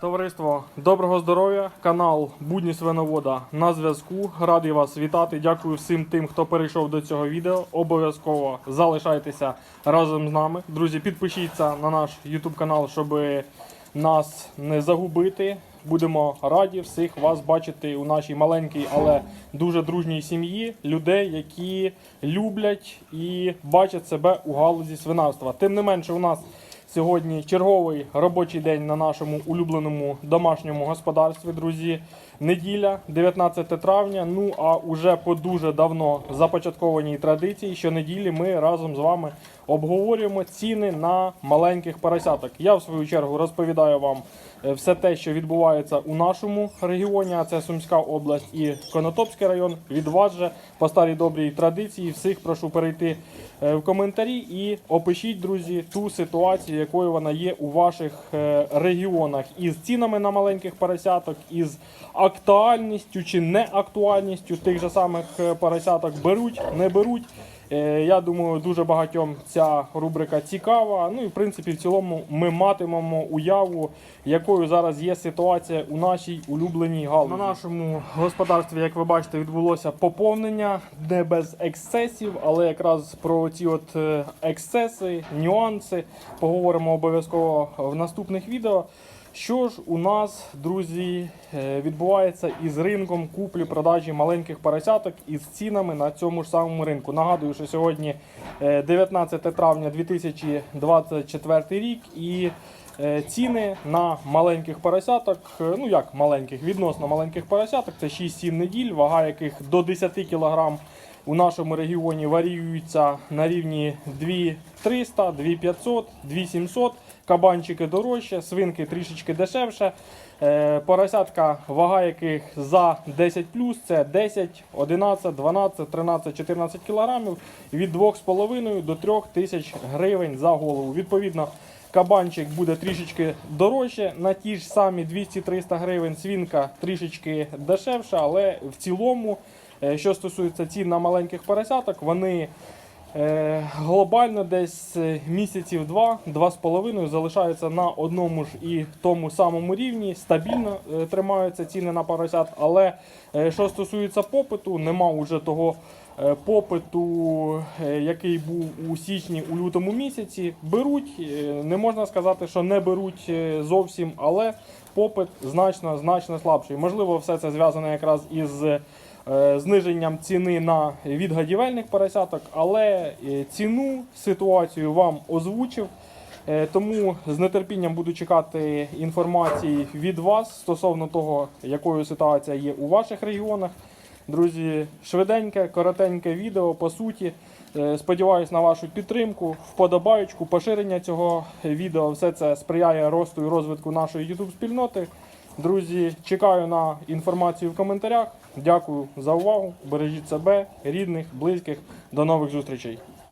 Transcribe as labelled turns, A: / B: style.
A: Товариство, доброго здоров'я! Канал Будні Свиновода на зв'язку. Радий вас вітати. Дякую всім тим, хто перейшов до цього відео. Обов'язково залишайтеся разом з нами. Друзі, підпишіться на наш YouTube канал, щоб нас не загубити. Будемо раді всіх вас бачити у нашій маленькій, але дуже дружній сім'ї людей, які люблять і бачать себе у галузі свинарства. Тим не менше, у нас Сьогодні черговий робочий день на нашому улюбленому домашньому господарстві, друзі. Неділя, 19 травня. Ну а уже по дуже давно започаткованій традиції, що неділі ми разом з вами обговорюємо ціни на маленьких поросяток. Я в свою чергу розповідаю вам е, все те, що відбувається у нашому регіоні, а це Сумська область і Конотопський район. Від вас же по старій добрій традиції всіх прошу перейти е, в коментарі і опишіть, друзі, ту ситуацію, якою вона є у ваших е, регіонах із цінами на маленьких поросяток, із актуальністю чи неактуальністю тих же самих е, поросяток беруть, не беруть. Е, Я думаю, дуже багатьом ця рубрика цікава. Ну і в принципі, в цілому ми матимемо уяву, якою зараз є ситуація у нашій улюбленій галузі. На нашому господарстві, як ви бачите, відбулося поповнення не без ексцесів, але якраз про ці от е, ексцеси, нюанси поговоримо обов'язково в наступних відео. Що ж у нас, друзі, е, відбувається із ринком куплі-продажі маленьких поросяток із цінами на цьому ж самому ринку? Нагадую, що сьогодні е, 19 травня 2024 рік і е, ціни на маленьких поросяток, е, ну як маленьких, відносно маленьких поросяток, це 6-7 неділь, вага яких до 10 кг у нашому регіоні варіюються на рівні 2300, 2500, 2700. Кабанчики дорожче, свинки трішечки дешевше. Е, Поросятка, вага яких за 10 це 10, 11, 12, 13, 14 кілограмів від 2,5 до 3 тисяч гривень за голову. Відповідно, кабанчик буде трішечки дорожче, на ті ж самі 200-300 гривень, свинка трішечки дешевша, але в цілому, е, що стосується цін на маленьких поросяток, вони Глобально десь е, місяців два, два з половиною залишаються на одному ж і тому самому рівні. Стабільно е, тримаються ціни на поросят. Але е, що стосується попиту, нема вже того е, попиту, е, який був у січні, у лютому місяці. Беруть, е, не можна сказати, що не беруть е, зовсім, але попит значно значно слабший. Можливо, все це зв'язано якраз із. Е, зниженням ціни на відгадівельних поросяток, але е, ціну ситуацію вам озвучив. Е, Тому з нетерпінням буду чекати інформації від вас стосовно того, якою ситуація є у ваших регіонах. Друзі, швиденьке, коротеньке відео по суті. Сподіваюсь на вашу підтримку, вподобаючку, поширення цього відео. Все це сприяє росту і розвитку нашої YouTube спільноти. Друзі, чекаю на інформацію в коментарях. Дякую за увагу. Бережіть себе, рідних, близьких. До нових зустрічей.